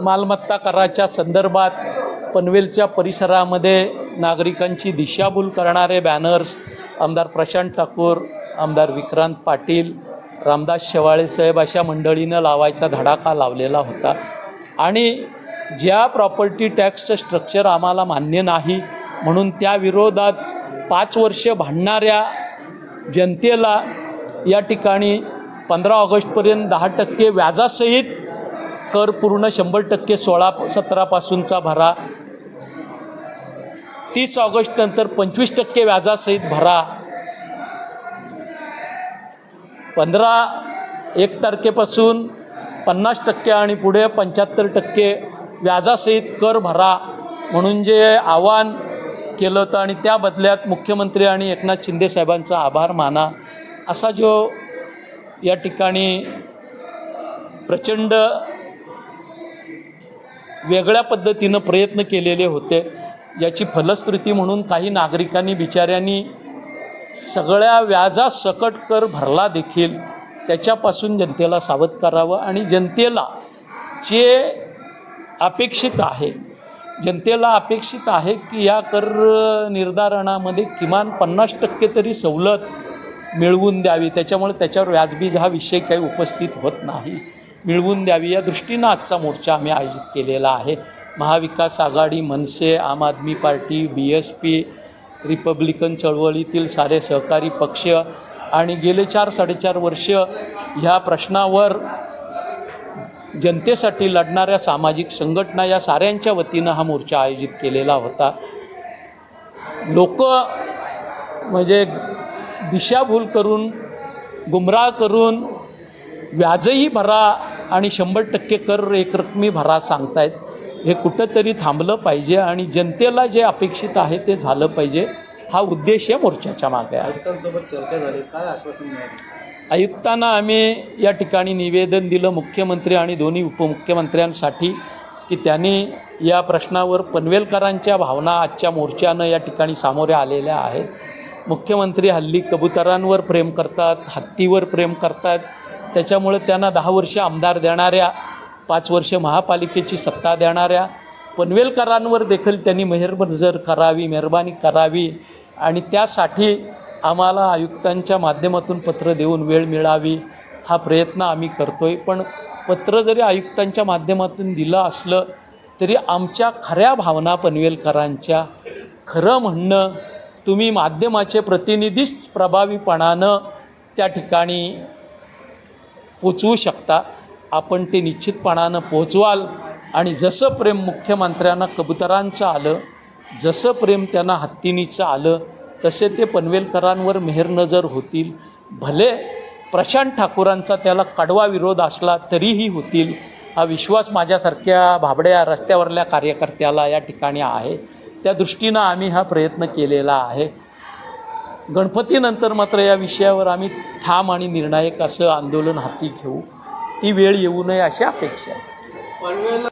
मालमत्ता कराच्या संदर्भात पनवेलच्या परिसरामध्ये नागरिकांची दिशाभूल करणारे बॅनर्स आमदार प्रशांत ठाकूर आमदार विक्रांत पाटील रामदास शेवाळे साहेब अशा मंडळीनं लावायचा धडाका लावलेला होता. आणि ज्या प्रॉपर्टी टॅक्सचं स्ट्रक्चर आम्हाला मान्य नाही म्हणून त्या विरोधात पाच वर्ष भांडणाऱ्या जनतेला या ठिकाणी पंधरा ऑगस्टपर्यंत दहा टक्के व्याजासहित कर पूर्ण शंभर टक्के सोळा सतरापासूनचा भरा. तीस ऑगस्ट नंतर पंचवीस टक्के व्याजासहित भरा. पंधरा एक तारखेपासून पन्नास टक्के आणि पुढे पंच्याहत्तर टक्के व्याजासहित कर भरा म्हणून जे आव्हान केलं होतं आणि त्या बदल्यात मुख्यमंत्री आणि एकनाथ शिंदे साहेबांचा आभार माना. असा जो या ठिकाणी प्रचंड वेगळ्या पद्धतीनं प्रयत्न केलेले होते. याची फलश्रुती म्हणून काही नागरिकांनी बिचाऱ्यांनी सगळ्या व्याजासकट कर भरला देखील. त्याच्यापासून जनतेला सावध करावं आणि जनतेला जे अपेक्षित आहे जनतेला अपेक्षित आहे की या कर निर्धारणामध्ये किमान पन्नास टक्के तरी सवलत मिळवून द्यावी. त्याच्यामुळे त्याच्यावर व्याजबीज हा विषय काही उपस्थित होत नाही. मिळवून द्यावी. या दृष्टीनं आजचा मोर्चा आम्ही आयोजित केलेला आहे. Mahavikas Aghadi Manse Aam Aadmi party B S P Republican चळवळीतील सारे सहकारी पक्ष आणि गेले चार साडेचार वर्ष ह्या प्रश्नावर जनतेसाठी लढणाऱ्या सामाजिक संघटना या साऱ्यांच्या वतीनं हा मोर्चा आयोजित केलेला होता. लोक म्हणजे दिशाभूल करून गुमराह करून व्याजही भरा आणि शंभर टक्के कर एकरकमी भरा सांगतायत. हे कुठंतरी थांबलं पाहिजे आणि जनतेला जे अपेक्षित आहे ते झालं पाहिजे. हा उद्देश या मोर्चाच्या मागे. आहे आयुक्तांसोबत चर्चा झाली. काय आश्वासन मिळालं? आयुक्तांना आम्ही या ठिकाणी निवेदन दिलं मुख्यमंत्री आणि दोन्ही उपमुख्यमंत्र्यांसाठी की त्यांनी या प्रश्नावर पनवेलकरांच्या भावना आजच्या मोर्चानं या ठिकाणी सामोरे आलेल्या आहेत. मुख्यमंत्री हल्ली कबुतरांवर प्रेम करतात हत्तीवर प्रेम करतात. त्याच्यामुळे त्यांना दहा वर्ष आमदार देणाऱ्या पाच वर्ष महापालिकेची सत्ता देणाऱ्या पनवेलकरांवर देखील त्यांनी मेहरबजर करावी मेहरबानी करावी आणि त्यासाठी आम्हाला आयुक्तांच्या माध्यमातून पत्र देऊन वेळ मिळावी हा प्रयत्न आम्ही करतो आहे पण पत्र जरी आयुक्तांच्या माध्यमातून दिलं असलं तरी आमच्या खऱ्या भावना पनवेलकरांच्या. खरं म्हणणं तुम्ही माध्यमाचे प्रतिनिधीच प्रभावीपणानं त्या ठिकाणी पोचवू शकता. आपण ते निश्चितपणानं पोचवाल. आणि जसं प्रेम मुख्यमंत्र्यांना कबुतरांचं आलं जसं प्रेम त्यांना हत्तीनीचं आलं तसे ते पनवेलकरांवर मेहरनजर होतील. भले प्रशांत ठाकूरांचा त्याला कडवा विरोध असला तरीही होतील. हा विश्वास माझ्यासारख्या भाबड्या रस्त्यावरल्या कार्यकर्त्याला या ठिकाणी आहे. त्या दृष्टीनं आम्ही हा प्रयत्न केलेला आहे. गणपतीनंतर मात्र या विषयावर आम्ही ठाम आणि निर्णायक असं आंदोलन हाती घेऊ. ती वेळ येऊ नये अशी अपेक्षा आहे.